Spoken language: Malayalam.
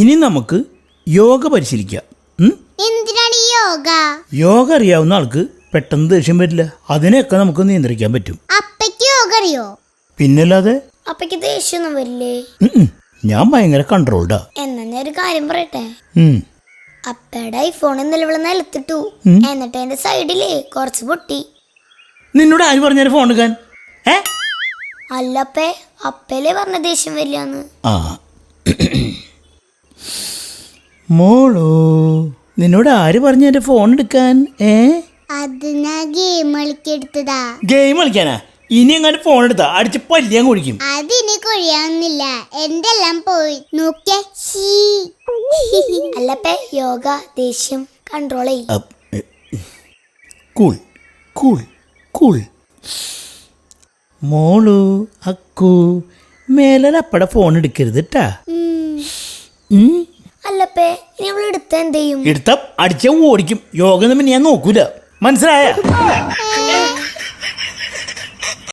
ഇനി നമുക്ക് യോഗ പരിശീലിക്കാം? എന്തിനാണ് യോഗ? യോഗ അറിയാവുന്ന ആൾക്ക് പെട്ടെന്ന് ദേഷ്യം വരില്ല. അതിനെയൊക്കെ നമുക്ക് നിയന്ത്രിക്കാൻ പറ്റും. അപ്പയ്ക്ക് യോഗ അറിയോ? പിന്നല്ലാതെ? അപ്പയ്ക്ക് ദേഷ്യം വരില്ലേ. ഞാൻ ഭയങ്കര കൺട്രോൾഡാ എന്നാ ഞാൻ ഒരു കാര്യം പറയട്ടെ. അപ്പയുടെ ഐഫോൺ നിലവിള നിലത്തിട്ടു. എന്നിട്ട് എന്റെ സൈഡിലേ കുറച്ച് പൊട്ടി. നിന്നോട് ആര് പറഞ്ഞു ഫോൺ എടുക്കാൻ? അല്ലപ്പേ അപ്പല്ലേ പറഞ്ഞ ദേഷ്യം വരില്ലാന്ന്? ആ. മോളോ നിന്നോട് ആര് പറഞ്ഞു എന്റെ ഫോൺ എടുക്കാൻ? ഏ? അത് ഞാൻ ഗെയിം കളിക്കെടുത്തതാ. ഗെയിം കളിക്കാനാ? ഇനി എങ്ങാണ്ട് ഫോൺ എടുത്താ? അടിച്ച് പല്ലിയാൻ കുടിക്കും. അതിനി കൊഴിയാവുന്നില്ല എന്റെ എല്ലാം പോയി? നോക്കിയേ. ഷീ. അല്ലപ്പേ യോഗ ദേഷ്യം കൺട്രോൾ ചെയ്യും. കൂൾ കൂൾ കൂൾ മോളു അക്കു മേലെ അപ്പടെ ഫോൺ എടുക്കരുത് കേട്ടാ ഉം. അല്ലപ്പേ ഇനി നമ്മൾ എടുത്ത എന്ത് ചെയ്യും? എടുത്ത അടിച്ച ഓടിക്കും. യോഗ ഒന്നും ഞാൻ നോക്കൂല. മനസ്സിലായ?